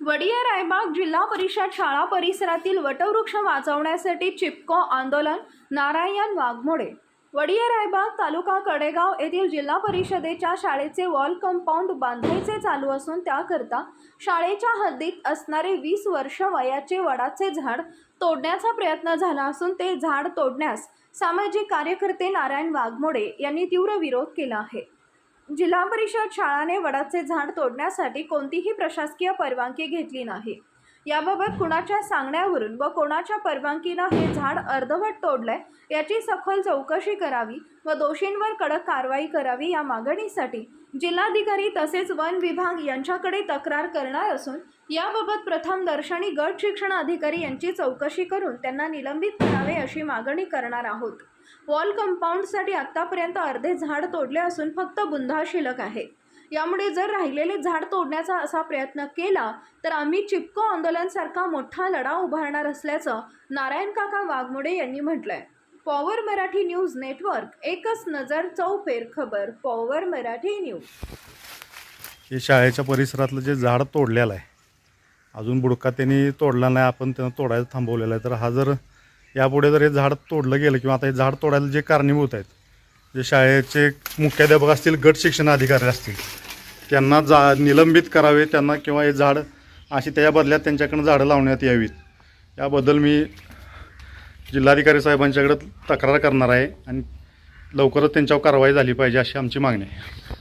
वडिया रायबाग जिल्हा परिषद शाळा परिसरातील वटवृक्ष वाचवण्यासाठी चिपको आंदोलन नारायण वाघमोडे. वडिया रायबाग तालुका कडेगाव येथील जिल्हा परिषदेच्या शाळेचे वॉल कंपाऊंड बांधायचे चालू असून त्याकरता शाळेच्या हद्दीत असणारे वीस वर्ष वयाचे वडाचे झाड तोडण्याचा प्रयत्न झाला असून ते झाड तोडण्यास सामाजिक कार्यकर्ते नारायण वाघमोडे यांनी तीव्र विरोध केला आहे. जिल्हा परिषद शाळाने वडाचे झाड तोडण्यासाठी कोणतीही प्रशासकीय परवानगी घेतली नाही. याबाबत कुणाच्या सांगण्यावरून व कोणाच्या परवानगीनं हे झाड अर्धवट तोडलंय याची सखोल चौकशी करावी व दोषींवर कडक कारवाई करावी या मागणीसाठी जिल्हाधिकारी तसेच वन विभाग यांच्याकडे तक्रार करणार असून याबाबत प्रथम दर्शनी गट शिक्षण अधिकारी यांची चौकशी करून त्यांना निलंबित करावे अशी मागणी करणार आहोत. वॉल कंपाऊंडसाठी आत्तापर्यंत अर्धे झाड तोडले असून फक्त बुंधा शिल्लक आहे. यामुळे जर राहिलेले झाड तोडण्याचा असा प्रयत्न केला तर आम्ही चिपको आंदोलनसारखा मोठा लढा उभारणार असल्याचं नारायण काका वाघमोडे यांनी म्हटलंय. पॉवर मराठी न्यूज नेटवर्क एकच नजर चौफेर खबर पॉवर मराठी न्यूज. हे शाळेच्या परिसरातलं जे झाड तोडलेलं आहे अजून बुडका त्यांनी तोडला नाही आपण त्यांना तोडायला थांबवलेलं आहे. तर हा जर यापुढे जर हे झाड तोडलं गेलं किंवा आता हे झाड तोडायला जे कारणीभूत आहेत जे शाळेचे मुख्याध्यापक असतील गट शिक्षण अधिकारी असतील त्यांना जा निलंबित करावे त्यांना किंवा हे झाड अशी त्याच्या बदल्यात त्यांच्याकडनं झाडं लावण्यात यावीत. याबद्दल मी जिल्हाधिकारी साहेबांच्याकडे तक्रार करणार आहे आणि लवकरच त्यांच्यावर कारवाई झाली पाहिजे अशी आमची मागणी आहे.